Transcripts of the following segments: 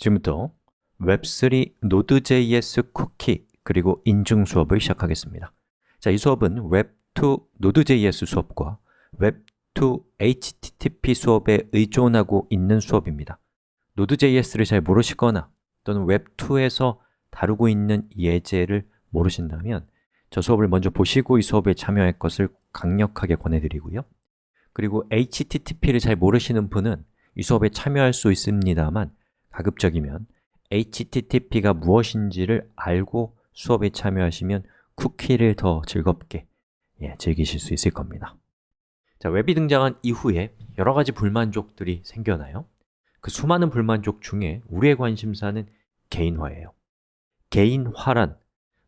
지금부터 웹3 Node.js 쿠키 그리고 인증 수업을 시작하겠습니다. 자, 이 수업은 웹2 Node.js 수업과 웹2 HTTP 수업에 의존하고 있는 수업입니다. Node.js를 잘 모르시거나 또는 웹2에서 다루고 있는 예제를 모르신다면 저 수업을 먼저 보시고 이 수업에 참여할 것을 강력하게 권해드리고요. 그리고 HTTP를 잘 모르시는 분은 이 수업에 참여할 수 있습니다만 가급적이면 HTTP가 무엇인지를 알고 수업에 참여하시면 쿠키를 더 즐겁게 예, 즐기실 수 있을 겁니다. 자, 웹이 등장한 이후에 여러 가지 불만족들이 생겨나요. 그 수많은 불만족 중에 우리의 관심사는 개인화예요. 개인화란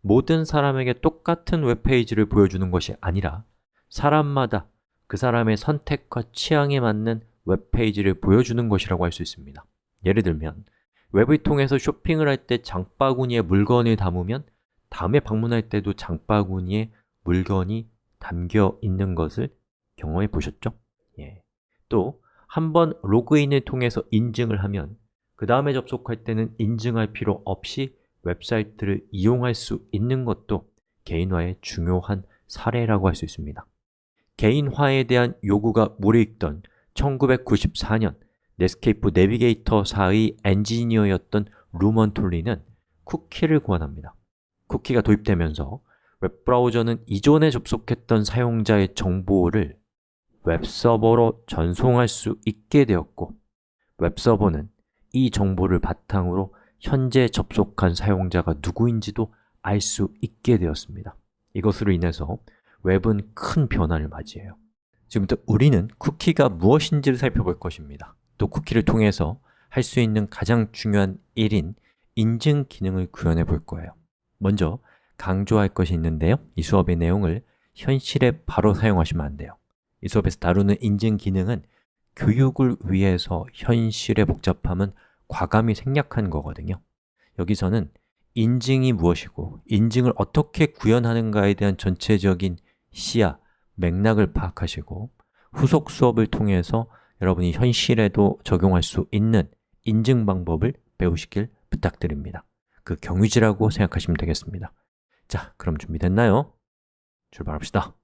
모든 사람에게 똑같은 웹페이지를 보여주는 것이 아니라 사람마다 그 사람의 선택과 취향에 맞는 웹페이지를 보여주는 것이라고 할 수 있습니다 예를 들면 웹을 통해서 쇼핑을 할 때 장바구니에 물건을 담으면 다음에 방문할 때도 장바구니에 물건이 담겨 있는 것을 경험해 보셨죠? 예. 또 한 번 로그인을 통해서 인증을 하면 그 다음에 접속할 때는 인증할 필요 없이 웹사이트를 이용할 수 있는 것도 개인화의 중요한 사례라고 할 수 있습니다 개인화에 대한 요구가 무르익던 1994년 넷스케이프 내비게이터사의 엔지니어였던 루먼 톨리는 쿠키를 고안합니다. 쿠키가 도입되면서 웹브라우저는 이전에 접속했던 사용자의 정보를 웹서버로 전송할 수 있게 되었고 웹서버는 이 정보를 바탕으로 현재 접속한 사용자가 누구인지도 알 수 있게 되었습니다. 이것으로 인해서 웹은 큰 변화를 맞이해요. 지금부터 우리는 쿠키가 무엇인지를 살펴볼 것입니다 또 쿠키를 통해서 할 수 있는 가장 중요한 일인 인증 기능을 구현해 볼 거예요. 먼저 강조할 것이 있는데요. 이 수업의 내용을 현실에 바로 사용하시면 안 돼요. 이 수업에서 다루는 인증 기능은 교육을 위해서 현실의 복잡함은 과감히 생략한 거거든요. 여기서는 인증이 무엇이고 인증을 어떻게 구현하는가에 대한 전체적인 시야, 맥락을 파악하시고 후속 수업을 통해서 여러분이 현실에도 적용할 수 있는 인증 방법을 배우시길 부탁드립니다. 그 경유지라고 생각하시면 되겠습니다. 자, 그럼 준비됐나요? 출발합시다